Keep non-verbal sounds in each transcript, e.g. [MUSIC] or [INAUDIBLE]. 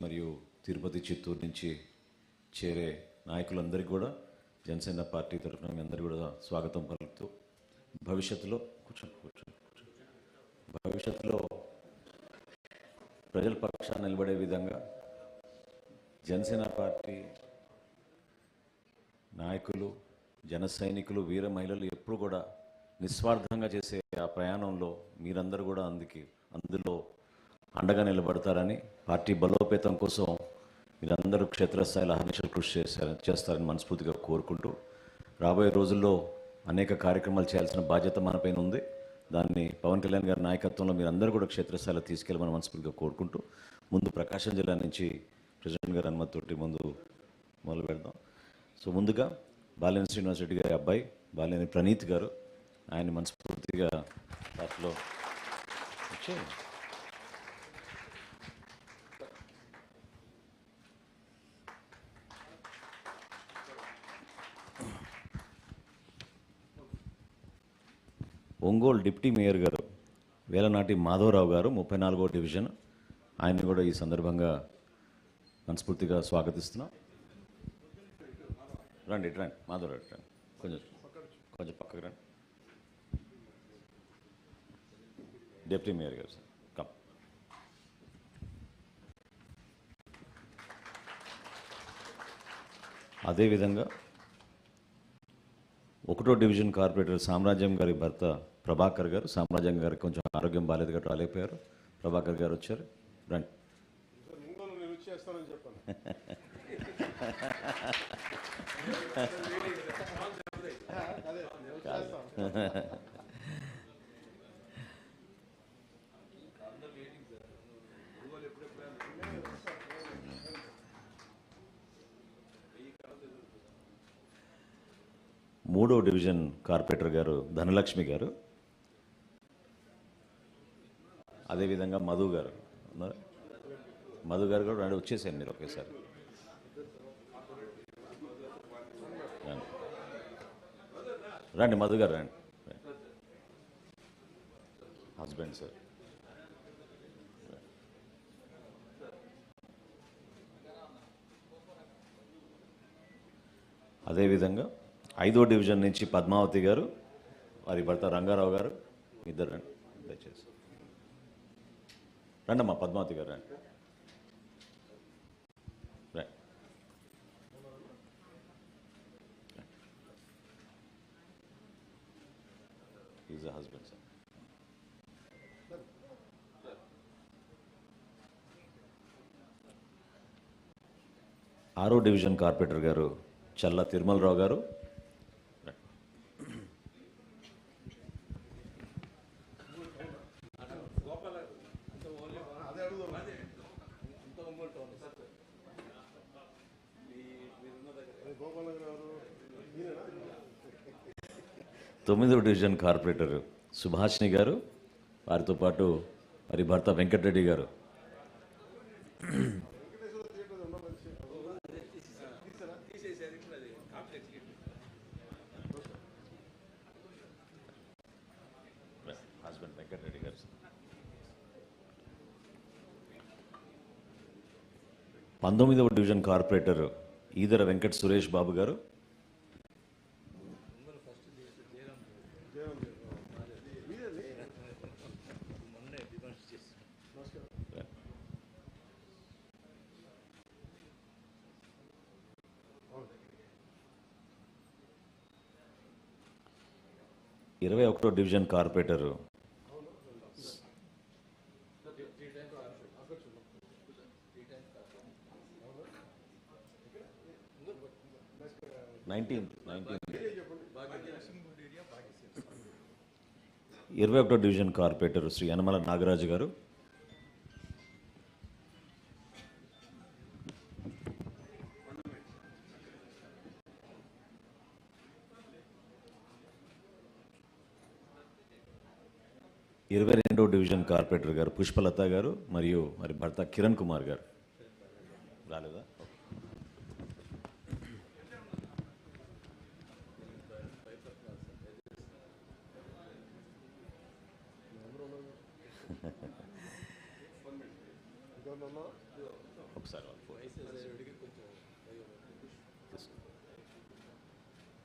మరియు తిరుపతి చిత్తూరు నుంచి చేరే నాయకులందరికీ కూడా జనసేన పార్టీ తరఫున మీ అందరికీ కూడా స్వాగతం పలుకుతూ భవిష్యత్తులో కూర్చోండి కూర్చోండి భవిష్యత్తులో ప్రజల పక్షాన నిలబడే విధంగా జనసేన పార్టీ నాయకులు జన సైనికులు వీర మహిళలు ఎప్పుడు కూడా నిస్వార్థంగా చేసే ఆ ప్రయాణంలో మీరందరూ కూడా అందుకే అందులో అండగా నిలబడతారని పార్టీ బలోపేతం కోసం మీరందరూ క్షేత్రస్థాయిలో అహర్నిశలు కృషి చేశారు చేస్తారని మనస్ఫూర్తిగా కోరుకుంటూ రాబోయే రోజుల్లో అనేక కార్యక్రమాలు చేయాల్సిన బాధ్యత మనపైన ఉంది. దాన్ని పవన్ కళ్యాణ్ గారి నాయకత్వంలో మీరందరూ కూడా క్షేత్రస్థాయిలో తీసుకెళ్ళమని మనస్ఫూర్తిగా కోరుకుంటూ ముందు ప్రకాశం జిల్లా నుంచి ప్రెసిడెంట్ గారి అనుమతితోటి ముందు మొదలు పెడదాం. సో ముందుగా బాలినేని శ్రీనివాస్ రెడ్డి గారి అబ్బాయి బాలినేని ప్రణీత్ గారు ఆయన మనస్ఫూర్తిగా దాంట్లో వచ్చి ఒంగోలు డిప్టీ మేయర్ గారు వేలనాటి మాధవరావు గారు ముప్పై నాలుగో డివిజన్. ఆయన్ని కూడా ఈ సందర్భంగా మనస్ఫూర్తిగా స్వాగతిస్తున్నాం. రండి రండి. మాధవరావు రండి. కొంచెం కొంచెం పక్కకు రండి. డిప్యూటీ మేయర్ గారు సార్. కమ్. అదేవిధంగా ఒకటో డివిజన్ కార్పొరేటర్ సామ్రాజ్యం గారి భర్త ప్రభాకర్ గారు సామ్రాజ్యం గారికి కొంచెం ఆరోగ్యం బాగాలేదు కాబట్టి రాలేకపోయారు. ప్రభాకర్ గారు వచ్చారు. రండి. ముందు [LAUGHS] మూడో డివిజన్ కార్పొరేటర్ గారు ధనలక్ష్మి గారు అదేవిధంగా మధు గారు. మధు గారు కూడా రండి వచ్చేసాను మీరు ఒకేసారి. రండి. రండి మధు గారు రండి. Husband sir. అదేవిధంగా ఐదో డివిజన్ నుంచి పద్మావతి గారు వారి భర్త రంగారావు గారు ఇద్దరు రండి దయచేసి. రండమ్మా పద్మావతి గారు రండి. ఈజ్ అ హస్బెండ్ సార్ ఆరో డివిజన్ కార్పొరేటర్ గారు చల్ల తిరుమలరావు గారు అదే గోపాల్ నగర్ ఎవరు ఈయనేనా? తొమ్మిదో డివిజన్ కార్పొరేటర్ సుభాషిణి గారు వారితో పాటు వారి భర్త వెంకటరెడ్డి గారు? హస్బెండ్ వెంకటరెడ్డి గారు పంతొమ్మిదవ డివిజన్ కార్పొరేటర్ ఈదర వెంకట సురేష్ బాబు గారు. ఇరవై ఒకటో డివిజన్ కార్పొరేటరు నైన్టీన్త్ నైన్టీన్త్ ఇరవై ఒకటో డివిజన్ కార్పొరేటర్ శ్రీ యనమల నాగరాజు గారు. ఇరవై రెండో డివిజన్ కార్పొరేటర్ గారు పుష్పలత గారు మరియు మరి భర్త కిరణ్ కుమార్ గారు. రాలేదా? ఒకసారి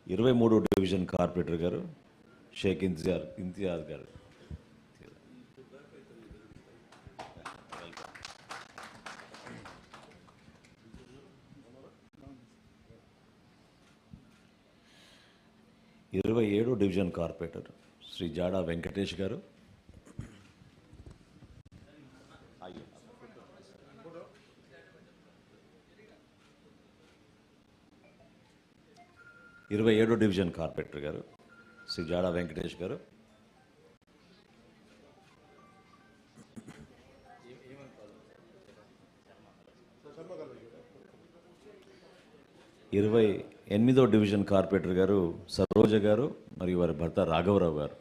ఇరవై మూడు డివిజన్ కార్పొరేటర్ గారు షేక్ ఇంతియాజ్ ఇంతియాజ్ గారు. ఇరవై ఏడు డివిజన్ కార్పొరేటర్ శ్రీ జాడా వెంకటేష్ గారు. ఇరవై ఏడో డివిజన్ కార్పొరేటర్ గారు శ్రీ జాడా వెంకటేష్ గారు. గారు ఇరవై ఎనిమిదో డివిజన్ కార్పొరేటర్ గారు సరోజ గారు మరియు వారి భర్త రాఘవరావు గారు.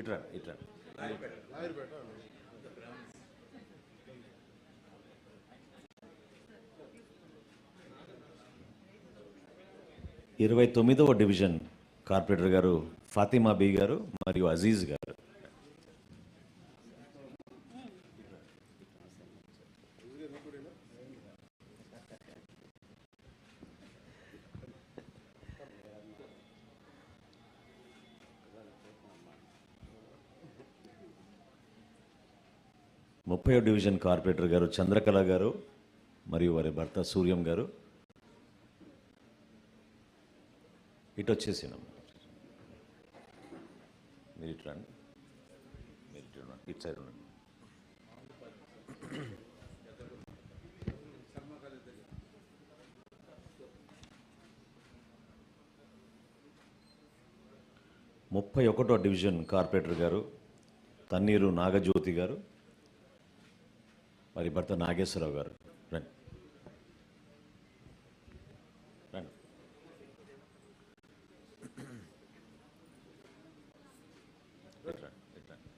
ఇట్రా ఇట్రా ఇరవై తొమ్మిదవ డివిజన్ కార్పొరేటర్ గారు ఫాతిమా బీ గారు మరియు అజీజ్ గారు. ముప్పై డివిజన్ కార్పొరేటర్ గారు చంద్రకళ గారు మరియు వారి భర్త సూర్యం గారు. ఇటు వచ్చేసినాం మీరు ఇటు రండి. మీరు ఇటు ఇటు సైడ్ ఉండండి. ముప్పై ఒకటో డివిజన్ కార్పొరేటర్ గారు తన్నీరు నాగజ్యోతి గారు వారి భర్త నాగేశ్వరరావు గారు రండి రండి ఇటు రండి, ఇటు రండి.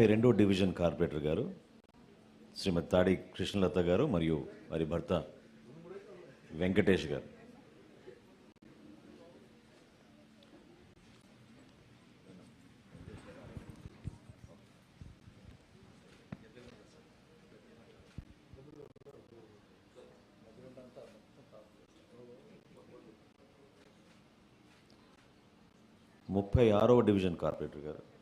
ముప్పై రెండో డివిజన్ కార్పొరేటర్ గారు శ్రీమతి తాడి కృష్ణలత గారు మరియు వారి భర్త వెంకటేష్ గారు. ముప్పై ఆరవ డివిజన్ కార్పొరేటర్ గారు.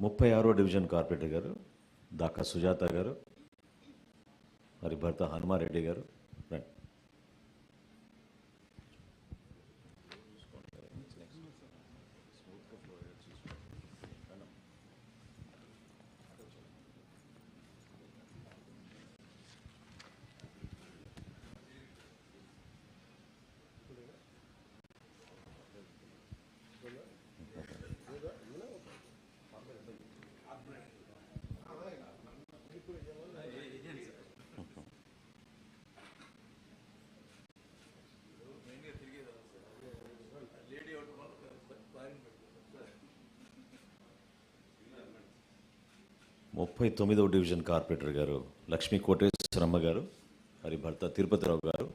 ముప్పై ఆరో డివిజన్ కార్పొరేటర్ గారు దాకా సుజాత గారు మరి భర్త హనుమారెడ్డి గారు. ముప్పై తొమ్మిదవ డివిజన్ కార్పొరేటర్ గారు లక్ష్మీ కోటేశ్వరమ్మ గారు వారి భర్త తిరుపతిరావు గారు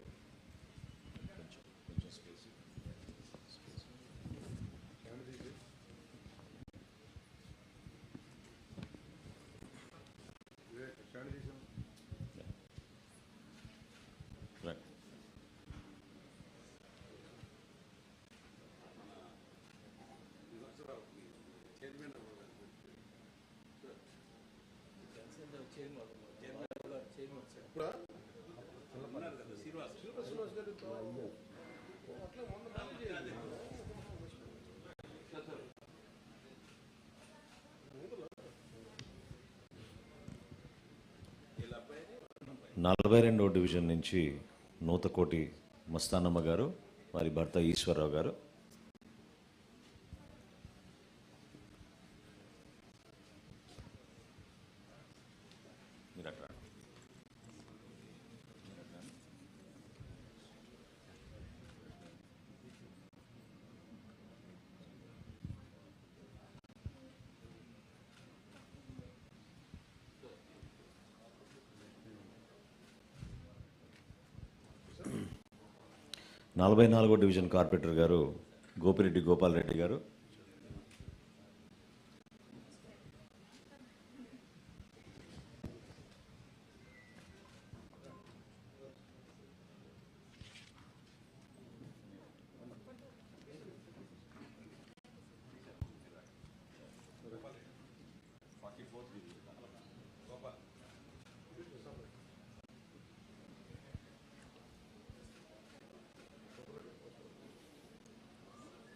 నలభై రెండవ డివిజన్ నుంచి నూతకోటి మస్తానమ్మ గారు వారి భర్త ఈశ్వరరావు గారు మీరు అట్లా రండి. నలభై నాలుగో డివిజన్ కార్పొరేటర్ గారు గోపిరెడ్డి గోపాలరెడ్డి గారు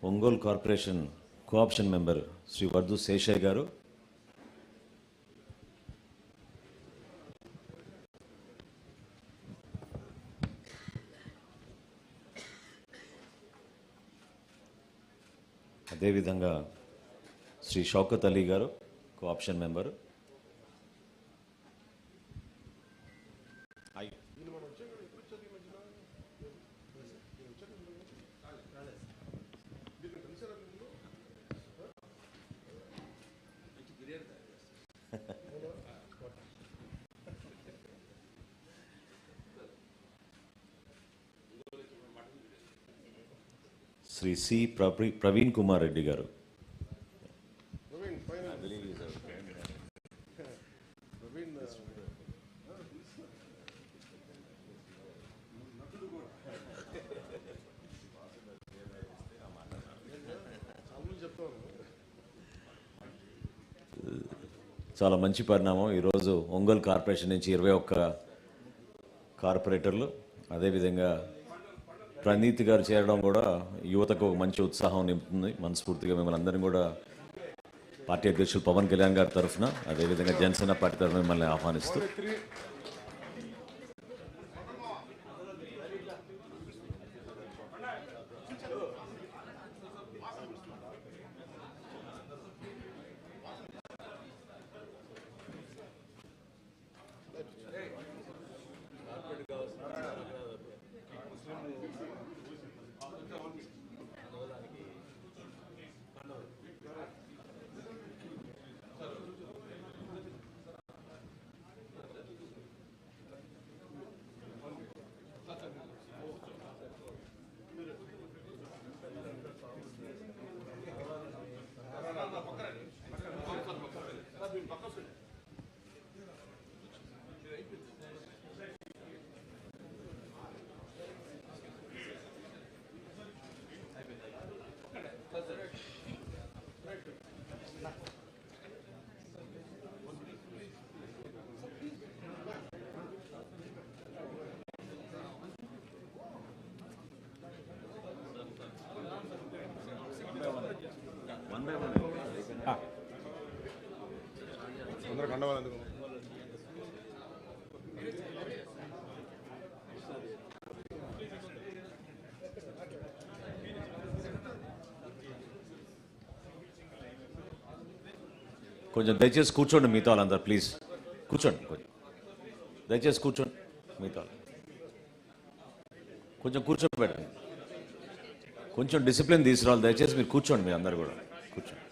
Ongole corporation cooption member Shri Vardhu Seshaiah గారు. అదేవిధంగా శ్రీ షౌకత్ అలీ గారు cooption member. Shri C Praveen Kumar Reddy గారు. చాలా చాలా మంచి పరిణామం. ఈరోజు ఒంగోలు కార్పొరేషన్ నుంచి ఇరవై ఒక్క కార్పొరేటర్లు అదేవిధంగా ప్రణీత్ గారు చేరడం కూడా యువతకు ఒక మంచి ఉత్సాహం నింపుతుంది. మనస్ఫూర్తిగా మిమ్మల్ని అందరినీ కూడా పార్టీ అధ్యక్షులు పవన్ కళ్యాణ్ గారి తరఫున అదేవిధంగా జనసేన పార్టీ తరఫున మిమ్మల్ని ఆహ్వానిస్తూ అందరూ కండవాలి ఎందుకు? కొంచెం దయచేసి కూర్చోండి మిగతా వాళ్ళందరూ ప్లీజ్. కూర్చోండి కొంచెం. దయచేసి కూర్చోండి మిగతా. కొంచెం కూర్చోబెట్టండి. కొంచెం డిసిప్లిన్ తీసుకురావాలి దయచేసి మీరు కూర్చోండి మీరు అందరు కూడా. కూర్చోండి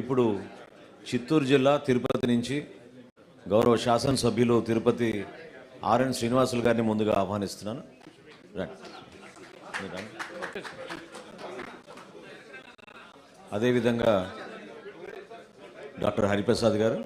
ఇప్పుడు చిత్తూరు జిల్లా తిరుపతి నుంచి గౌరవ శాసనసభ్యులు తిరుపతి ఆర్ఎన్ శ్రీనివాసులు గారిని ముందుగా ఆహ్వానిస్తున్నాను. అదేవిధంగా డాక్టర్ హరిప్రసాద్ గారు.